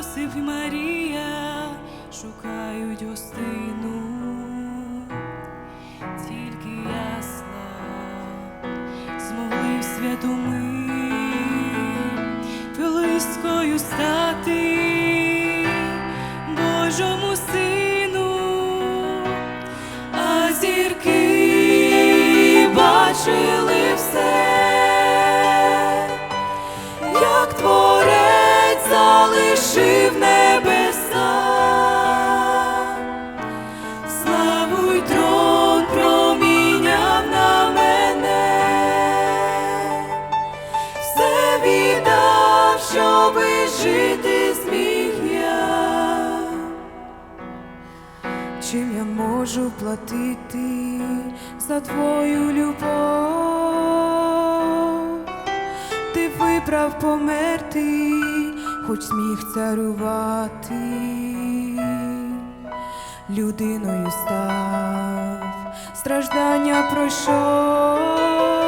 Йосип і Марія шукають гостину, тільки ясла змогли в святу ми близькою стати Божому сину, віддав, щоби жити зміг я. Чим я можу платити за твою любов? Ти вибрав померти, хоч зміг царювати, людиною став, страждання пройшов,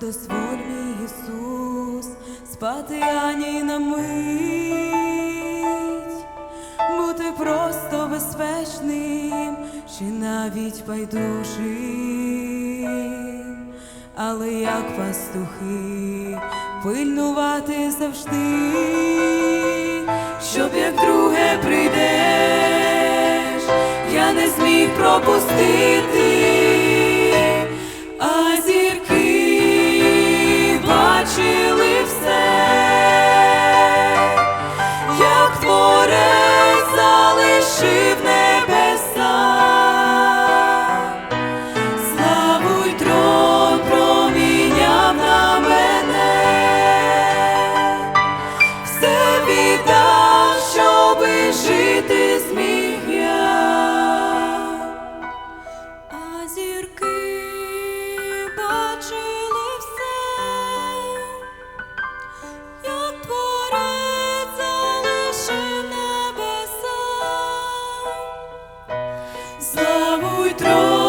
Дозволь мій Ісус спати ані на мить, бути просто безпечним чи навіть байдужим, але як пастухи пильнувати завжди, щоб як друге прийдеш, я не зміг пропустити, жити зміг я. А зірки бачили все, як творець залишив небеса, славу й трон